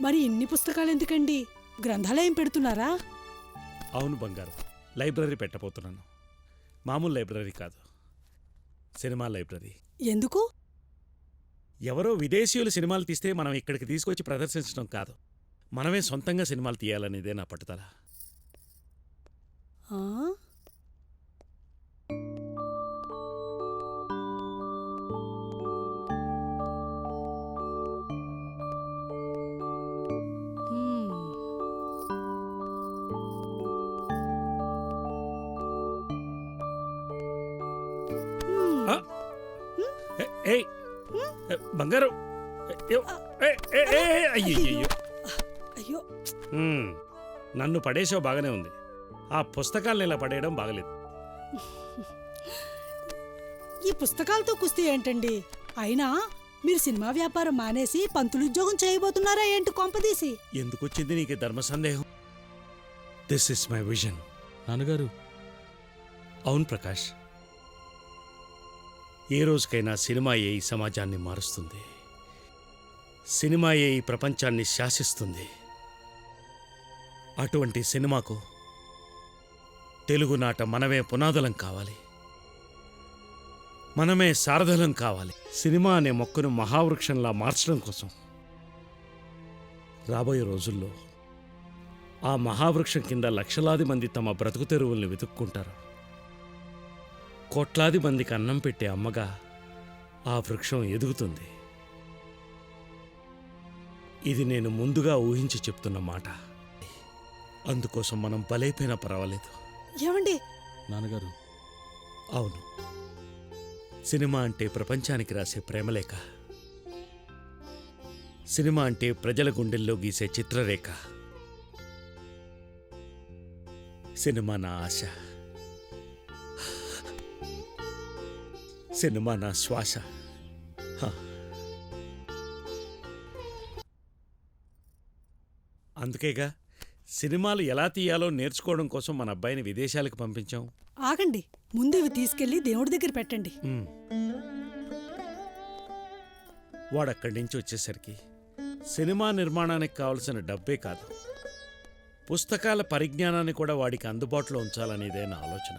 మరి ఇన్ని పుస్తకాలు ఎందుకండి? గ్రంథాలయం పెడుతున్నారా? అవును బంగారం. లైబ్రరీ పెట్టబోతున్నాను. మామూలు లైబ్రరీ కాదు. Cinema library. ఎందుకు? ఎవరో విదేశీయులు సినిమాలు తీస్తే మనం ఇక్కడికి తీసుకొచ్చి ప్రదర్శించడం కాదు. మనమే సొంతంగా సినిమాలు తీయాలనేదే నా పట్టుదల. ఏయ్ ఏ, బంగారం. అయ్యో మ్మ్. నన్ను పడేసావు బాగానే ఉంది. ఆ పుస్తకాలను ఇలా పడేయడం బాగలేదు. ఈ పుస్తకాలతో కుస్తీ ఏంటండి? అయినా మీరు సినిమా వ్యాపారం మానేసి పంతులు ఉద్యోగం చేయబోతున్నారా ఏంటి కొంపదీసి? ఎందుకు వచ్చింది నీకు ధర్మ సందేహం? దిస్ ఇస్ మై విజన్ నాన్నగారు. అవును ప్రకాష్. ఏ రోజుకైనా సినిమాయే ఈ సమాజాన్ని మారుస్తుంది. సినిమాయే ఈ ప్రపంచాన్ని శాసిస్తుంది. అటువంటి సినిమాకు తెలుగునాట మనమే పునాదులం కావాలి. మనమే సారథలం కావాలి. సినిమా అనే మొక్కను మహావృక్షంలా మార్చడం కోసం రాబోయే రోజుల్లో ఆ మహావృక్షం కింద లక్షలాది మంది తమ బ్రతుకు తెరువుల్ని వెతుక్కుంటారు. కోట్లాది మందికి అన్నం పెట్టే అమ్మగా ఆ వృక్షం ఎదుగుతుంది. ఇది నేను ముందుగా ఊహించి చెప్తున్న మాట. అందుకోసం మనం బలైపోయినా పర్వాలేదు. ఏమండి? నాన్నగారు. అవును. సినిమా అంటే ప్రపంచానికి రాసే ప్రేమలేఖ సినిమా అంటే ప్రజల గుండెల్లో గీసే చిత్రరేఖ. సినిమా నా ఆశ. సినిమా నా శ్వాస. అందుకేగా సినిమాలు ఎలా తీయాలో నేర్చుకోవడం కోసం మన అబ్బాయిని విదేశాలకు పంపించాం. ఆగండి ముందు ఇవి తీసుకెళ్ళి దేవుడి దగ్గర పెట్టండి. వాడు అక్కడి నుంచి వచ్చేసరికి సినిమా నిర్మాణానికి కావలసిన డబ్బే కాదు. పుస్తకాల పరిజ్ఞానాన్ని కూడా వాడికి అందుబాటులో ఉంచాలనేదే నా ఆలోచన.